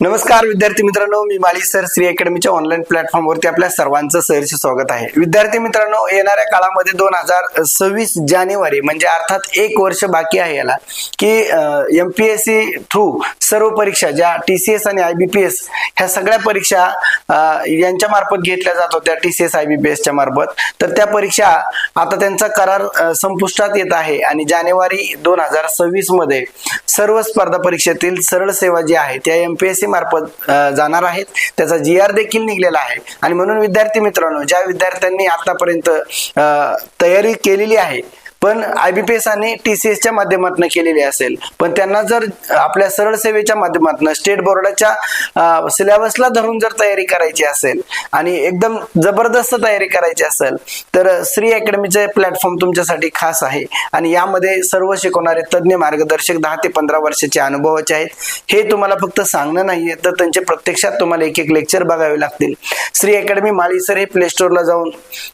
नमस्कार विद्यार्थी मित्रांनो. मी माळी सर श्री अकॅडमीच्या ऑनलाईन प्लॅटफॉर्मवरती आपल्या सर्वांचं सहर्ष स्वागत आहे. विद्यार्थी मित्रांनो येणाऱ्या काळामध्ये दोन हजार सव्वीस जानेवारी म्हणजे अर्थात एक वर्ष बाकी आहे याला की M P S C through सर्व परीक्षा ज्या टी सी एस आणि आय बी पी एस ह्या सगळ्या परीक्षा यांच्या मार्फत घेतल्या जात होत्या T C S I B P एसच्या मार्फत. तर त्या परीक्षा आता त्यांचा करार संपुष्टात येत आहे आणि जानेवारी दोन हजार सव्वीसमध्ये सर्व स्पर्धा परीक्षेतील सरळ सेवा जी आहे त्या एम पी एस सी मार्फत जाणार आहेत. त्याचा जी आर देखील निघलेला आहे. आणि म्हणून विद्यार्थी मित्रांनो ज्या विद्यार्थ्यांनी आतापर्यंत तयारी केलेली आहे पण आय बी पी एस आणि टी सी एसच्या माध्यमातून केलेली असेल. पण त्यांना जर आपल्या सरळ सेवेच्या माध्यमातून स्टेट बोर्डाच्या सिलेबसला धरून जर तयारी करायची असेल आणि एकदम जबरदस्त तयारी करायची असेल तर श्री अकॅडमीचे प्लॅटफॉर्म तुमच्यासाठी खास आहे. आणि यामध्ये सर्व शिकवणारे तज्ज्ञ मार्गदर्शक दहा ते पंधरा वर्षाचे अनुभवाचे आहेत. हे तुम्हाला फक्त सांगणं नाहीये तर त्यांचे प्रत्यक्षात तुम्हाला एक एक लेक्चर बघावे लागतील. श्री अकॅडमी माळीसर हे प्ले स्टोअरला जाऊन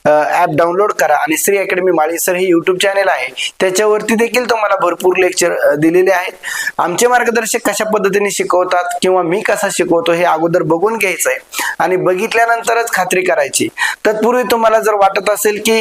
ऍप डाउनलोड करा आणि श्री अकॅडमी माळीसर हे युट्यूब चॅनेल आहे. त्याच्यावरती देखील तुम्हाला भरपूर लेक्चर दिलेले आहेत. आमचे मार्गदर्शक कशा पद्धतीने शिकवतात किंवा मी कसा शिकवतो हे अगोदर बघून घ्यायचं आहे आणि बघितल्यानंतरच खात्री करायची. तत्पूर्वी तुम्हाला जर वाटत असेल की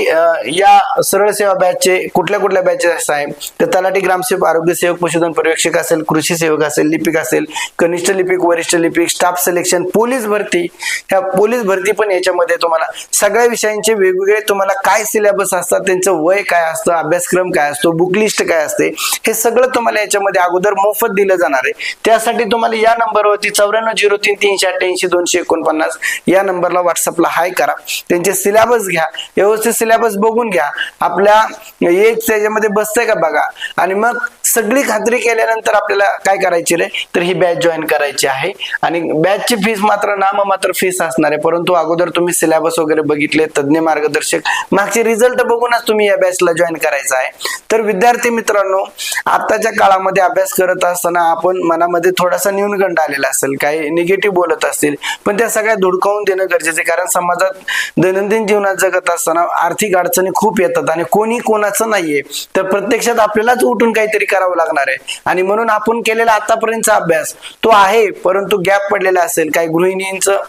या सरळ सेवा बॅचचे कुठल्या कुठल्या बॅचेस आहे तर तलाठी ग्रामसेवक आरोग्य सेवक पशुधन पर्यवेक्षक असेल कृषी सेवक असेल लिपिक असेल कनिष्ठ लिपिक वरिष्ठ लिपिक स्टाफ सिलेक्शन पोलीस भरती ह्या पोलीस भरती पण याच्यामध्ये तुम्हाला सगळ्या विषयांचे वेगवेगळे तुम्हाला काय सिलेबस असतात त्यांचं वय काय असतं अभ्यासक्रम काय असतो बुक लिस्ट काय असते हे सगळं तुम्हाला याच्यामध्ये अगोदर मोफत दिलं जाणार आहे. त्यासाठी तुम्हाला या नंबरवरती चौऱ्याण्णव झिरो तीन तीनशे अठ्ठ्याऐंशी दोनशे एकोणपन्नास या नंबरला व्हॉट्सअपला हाय करा. त्यांचे सिलेबस घ्या व्यवस्थित सिलेबस बघून घ्या. आपल्या एक त्याच्यामध्ये बसतंय का बघा. आणि मग सगळी खात्री केल्यानंतर आपल्याला काय करायची रे? तर ही बॅच जॉईन करायची आहे. आणि बॅचची फीस मात्र नाम मात्र फीस असणार आहे. परंतु अगोदर तुम्ही सिलेबस वगैरे बघितले तज्ज्ञ मार्गदर्शक. मागचे रिझल्ट बघूनच तुम्ही या बॅचला जॉईन करायचा आहे. तर विद्यार्थी मित्रांनो आताच्या काळामध्ये अभ्यास करत असताना आपण मनामध्ये थोडासा न्यूनगंड आलेला असेल काही निगेटिव्ह बोलत असतील पण त्या सगळ्या धुडकावून देणं गरजेचं आहे. कारण समाजात दैनंदिन जीवनात जगत असताना आर्थिक अडचणी खूप येतात आणि कोणी कोणाचं नाहीये. तर प्रत्यक्षात आपल्यालाच उठून काहीतरी करावं लागणार आहे. आणि म्हणून आपण केलेला आतापर्यंतचा अभ्यास तो आहे परंतु गॅप पडलेला असेल. काही गृहिणींचं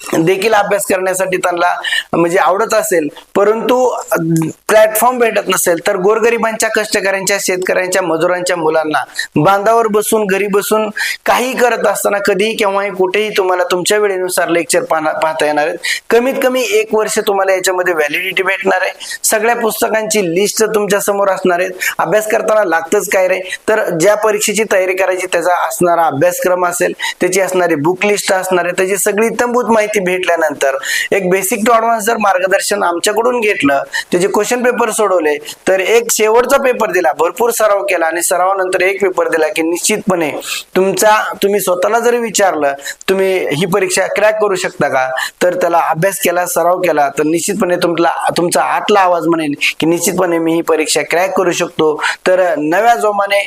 देखील अभ्यास करण्यासाठी त्यांना म्हणजे आवडत असेल. परंतु प्लॅटफॉर्म भेटत नसेल तर गोरगरिबांच्या कष्टकऱ्यांच्या शेतकऱ्यांच्या मजुरांच्या मुलांना बांधावर बसून घरी बसून काही करत असताना कधीही केव्हाही कुठेही तुम्हाला तुमच्या वेळेनुसार लेक्चर पाहता येणार आहेत. कमीत कमी एक वर्ष तुम्हाला याच्यामध्ये व्हॅलिडिटी भेटणार आहे. सगळ्या पुस्तकांची लिस्ट तुमच्यासमोर असणार आहेत. अभ्यास करताना लागतच काय रे? तर ज्या परीक्षेची तयारी करायची त्याचा असणारा अभ्यासक्रम असेल त्याची असणारी बुक लिस्ट असणार आहे त्याची सगळी तंबूत माहिती भेटल्यानंतर एक बेसिक टू ॲडव्हान्स जर मार्गदर्शन आमच्याकडून घेतलं त्याचे क्वेश्चन पेपर सोडवले तर एक शेवटचा पेपर दिला भरपूर सराव केला आणि सरावानंतर एक पेपर दिला की निश्चितपणे तुमचा तुम्ही स्वतःला जरी विचारलं तुम्ही ही परीक्षा क्रॅक करू शकता का? तर त्याला अभ्यास केला सराव केला तर निश्चितपणे तुमला तुमचा आतला आवाज म्हणेल की निश्चितपणे मी ही परीक्षा क्रॅक करू शकतो. तर नव्या जोमाने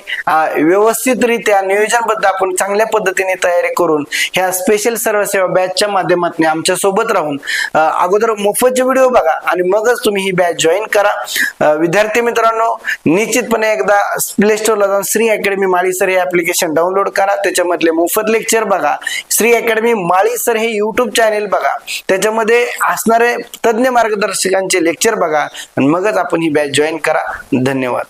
व्यवस्थितरित्या नियोजनबद्ध आपण चांगल्या पद्धतीने तयारी करून ह्या स्पेशल सर्व सेवा बॅचच्या माध्यमातून आमच्यासोबत राहून अगोदर मोफतचे व्हिडिओ बघा आणि मगच तुम्ही ही बॅच जॉईन करा. विद्यार्थी मित्रांनो निश्चितपणे एकदा प्ले स्टोरला जाऊन श्री अकॅडमी माळीसर हे ऍप्लिकेशन डाउनलोड करा. त्याच्यामधले मोफत लेक्चर बघा. श्री अकॅडमी माळीसर हे युट्यूब चॅनेल बघा. त्याच्यामध्ये असणारे तज्ज्ञ मार्गदर्शकांचे लेक्चर बघा. आणि मगच आपण ही बॅच जॉईन करा. धन्यवाद.